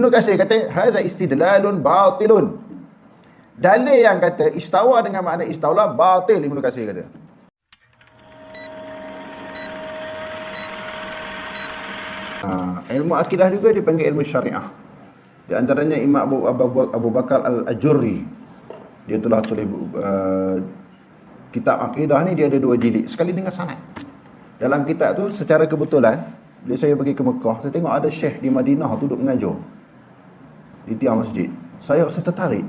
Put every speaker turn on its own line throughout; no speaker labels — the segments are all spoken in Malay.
Ibnu Katsir kata hadza istidlalun batilun. Dalil yang kata istawa dengan makna istaula batil Ibnu Katsir kata. Ha, ilmu akidah juga dipanggil ilmu syariah. Di antaranya Imam Abu, Abu, Abu Bakar Al-Ajurri. Dia telah tulis uh, kitab akidah ni dia ada dua jilid. Sekali dengan sanad. Dalam kitab tu secara kebetulan bila saya pergi ke Mekah, saya tengok ada syekh di Madinah tu duduk mengajar di tiang masjid. Saya rasa tertarik.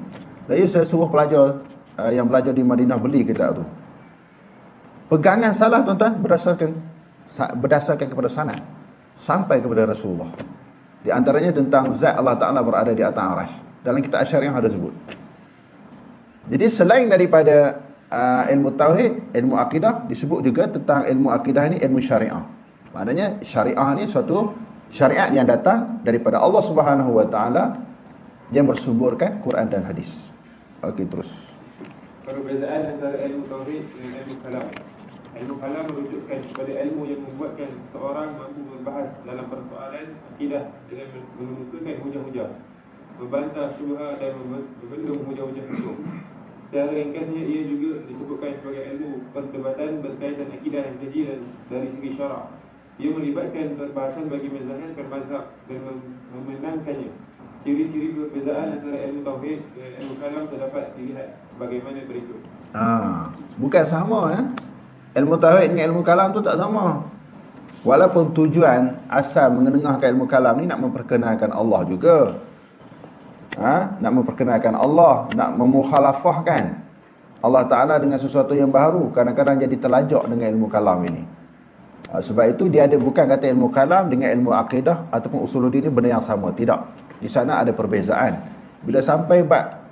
Lalu saya suruh pelajar uh, yang belajar di Madinah beli kitab tu. Pegangan salah tuan-tuan berdasarkan berdasarkan kepada sanad sampai kepada Rasulullah. Di antaranya tentang zat Allah Taala berada di atas arasy. Dalam kitab Asyariah ada sebut. Jadi selain daripada uh, ilmu tauhid, ilmu akidah disebut juga tentang ilmu akidah ini ilmu syariah. Maknanya syariah ni suatu syariat yang datang daripada Allah Subhanahu Wa Taala yang bersuburkan Quran dan hadis. Okey terus.
Perbezaan antara ilmu tauhid dengan ilmu kalam. Ilmu kalam merujukkan kepada ilmu yang membuatkan seorang mampu membahas dalam persoalan akidah dengan mengemukakan hujah-hujah, membantah syubhat dan membendung hujah-hujah hukum. Secara ringkasnya ia juga disebutkan sebagai ilmu perdebatan berkaitan akidah yang keji dari segi syarak ia melibatkan perbahasan bagi menzahirkan mazhab dan memenangkannya. Ciri-ciri perbezaan antara ilmu tauhid dan ilmu kalam terdapat dilihat bagaimana berikut.
Ah, bukan sama ya. Ilmu tauhid dengan ilmu kalam tu tak sama. Walaupun tujuan asal mengenengahkan ilmu kalam ni nak memperkenalkan Allah juga. Ha? nak memperkenalkan Allah, nak memukhalafahkan Allah Taala dengan sesuatu yang baru, kadang-kadang jadi terlajak dengan ilmu kalam ini. Ha, sebab itu dia ada bukan kata ilmu kalam dengan ilmu akidah ataupun usuluddin ini benda yang sama. Tidak. Di sana ada perbezaan. Bila sampai bab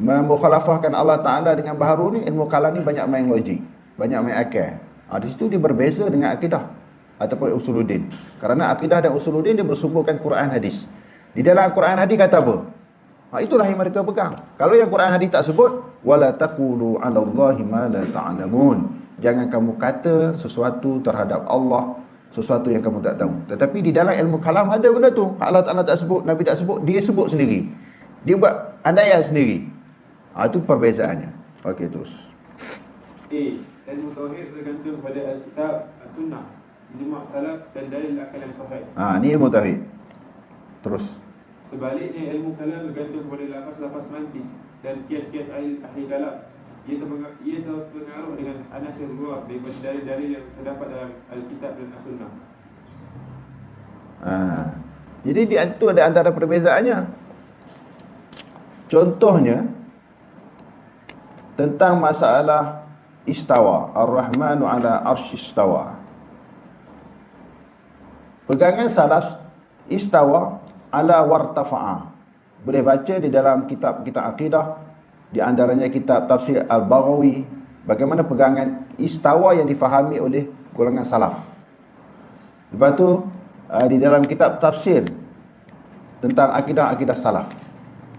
memukhalafahkan Allah Ta'ala dengan baharu ni, ilmu kalam ni banyak main logik. Banyak main akal. Ha, di situ dia berbeza dengan akidah ataupun usuluddin. Kerana akidah dan usuluddin dia bersumberkan Quran hadis. Di dalam Quran hadis kata apa? Ha, itulah yang mereka pegang. Kalau yang Quran hadis tak sebut, wala taqulu 'ala Allahi ma la ta'lamun. Jangan kamu kata sesuatu terhadap Allah sesuatu yang kamu tak tahu. Tetapi di dalam ilmu kalam ada benda tu. Allah Taala tak sebut, Nabi tak sebut, dia sebut sendiri. Dia buat andaian sendiri. Ha, itu perbezaannya. Okey terus.
A. Ilmu tauhid bergantung pada Alkitab, As-Sunnah, ijma' salaf dan dalil akal yang sahih.
Ah, ha, ni ilmu tauhid. Terus.
Sebaliknya ilmu kalam bergantung pada lafaz-lafaz mantik dan kias-kias ahli kalam ia terpengaruh, dengan anasir luar daripada dari-dari yang terdapat dalam Alkitab dan As-Sunnah.
Ha. Jadi di itu ada antara perbezaannya. Contohnya tentang masalah istawa, Ar-Rahmanu ala istawa. Pegangan salaf istawa ala wartafa'a. Boleh baca di dalam kitab-kitab akidah di antaranya kitab tafsir Al-Baghawi bagaimana pegangan istawa yang difahami oleh golongan salaf. Lepas tu uh, di dalam kitab tafsir tentang akidah-akidah salaf.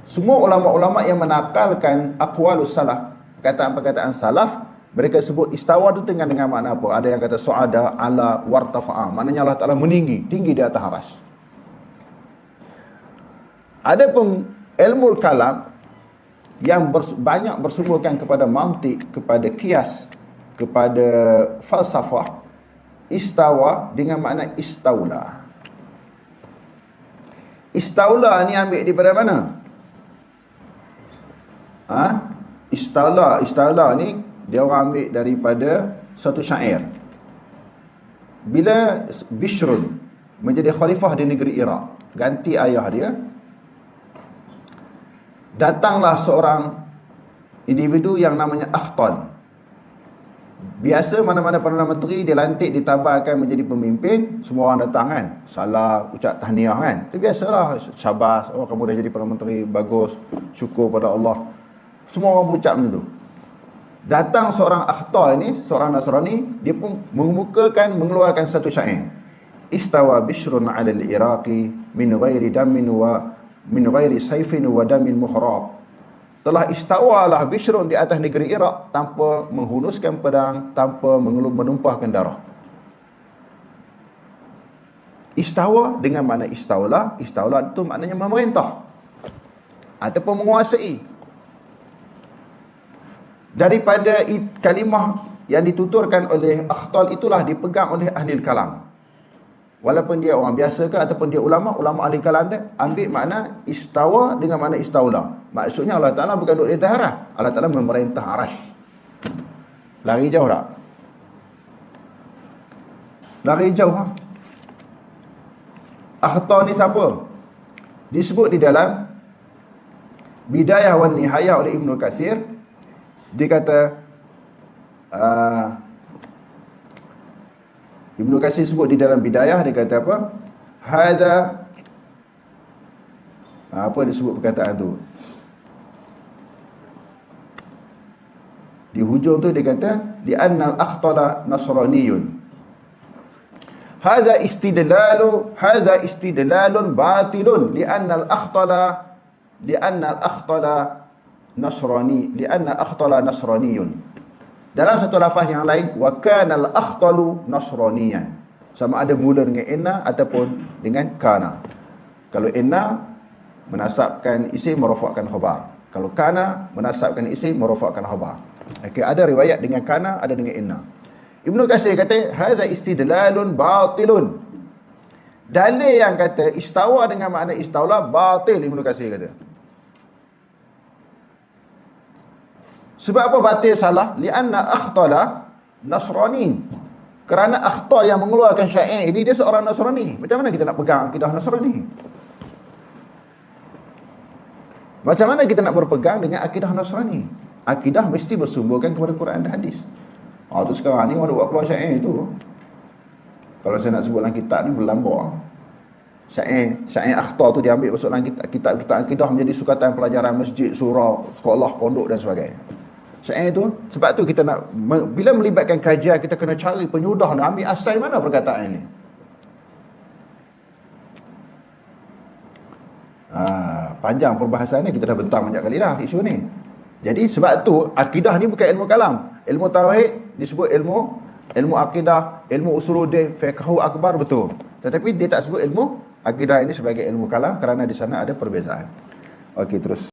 Semua ulama-ulama yang menakalkan aqwalus salaf, perkataan-perkataan salaf, mereka sebut istawa itu dengan dengan makna apa? Ada yang kata suada ala wartafa'a. Maknanya Allah Taala meninggi, tinggi di atas aras. Adapun ilmu kalam yang bers, banyak bersumberkan kepada mantik, kepada kias, kepada falsafah, istawa dengan makna istaula. Istaula ni ambil daripada mana? Ha? Istaula, istaula ni dia orang ambil daripada satu syair. Bila Bishrun menjadi khalifah di negeri Iraq, ganti ayah dia, datanglah seorang individu yang namanya Akhtan. Biasa mana-mana Perdana Menteri dilantik ditabarkan menjadi pemimpin, semua orang datang kan. Salah ucap tahniah kan. Itu biasalah. Syabas, oh kamu dah jadi Perdana Menteri, bagus. Syukur pada Allah. Semua orang berucap macam tu. Datang seorang akhtar ini, seorang Nasrani, dia pun mengemukakan, mengeluarkan satu syair. Istawa bishrun ala al-Iraqi min ghairi damin wa min ghairi sayfin wa damin muhrab telah istawalah Bishrun di atas negeri Iraq tanpa menghunuskan pedang tanpa menumpahkan darah Istawa dengan makna istaulah, istaulah itu maknanya memerintah ataupun menguasai. Daripada kalimah yang dituturkan oleh akhtal itulah dipegang oleh ahli kalam. Walaupun dia orang biasa ke ataupun dia ulama, ulama ahli kalam tu ambil makna istawa dengan makna istaula. Maksudnya Allah Taala bukan duduk di atas arah. Allah Taala memerintah arash. Lari jauh tak? Lari jauh ha? Akhtar ni siapa? Disebut di dalam Bidayah wan Nihayah oleh Ibnu Kathir dia kata uh, Ibnu Katsir sebut di dalam bidayah dia kata apa? Hada apa dia sebut perkataan tu? Di hujung tu dia kata di annal akhtara nasraniyun. Hada istidlalu hada istidlalun batilun li annal akhtara li annal akhtara nasrani li anna akhtala nasraniyun. Dalam satu lafaz yang lain wa kana al akhtalu nasraniyan. Sama ada mula dengan inna ataupun dengan kana. Kalau inna menasabkan isim merafakkan khabar. Kalau kana menasabkan isim merafakkan khabar. Okey, ada riwayat dengan kana, ada dengan inna. Ibnu Katsir kata hadza istidlalun batilun. Dalil yang kata istawa dengan makna istaula batil Ibnu Katsir kata. Sebab apa batil salah? Lianna akhtala nasranin. Kerana akhtar yang mengeluarkan syair ini dia seorang Nasrani. Macam mana kita nak pegang akidah Nasrani? Macam mana kita nak berpegang dengan akidah Nasrani? Akidah mesti bersumberkan kepada Quran dan hadis. Ah tu sekarang ni orang buat keluar syair tu. Kalau saya nak sebut dalam kitab ni berlambak. Syair, syair akhtar tu diambil masuk dalam kitab, kitab-kitab akidah menjadi sukatan pelajaran masjid, surau, sekolah, pondok dan sebagainya. Syair tu, sebab tu kita nak, bila melibatkan kajian, kita kena cari penyudah nak ambil asal mana perkataan ini. Ha, panjang perbahasan ni, kita dah bentang banyak kali dah isu ni. Jadi sebab tu, akidah ni bukan ilmu kalam. Ilmu tauhid disebut ilmu ilmu akidah, ilmu usuluddin, fiqhu akbar betul. Tetapi dia tak sebut ilmu akidah ini sebagai ilmu kalam kerana di sana ada perbezaan. Okey terus.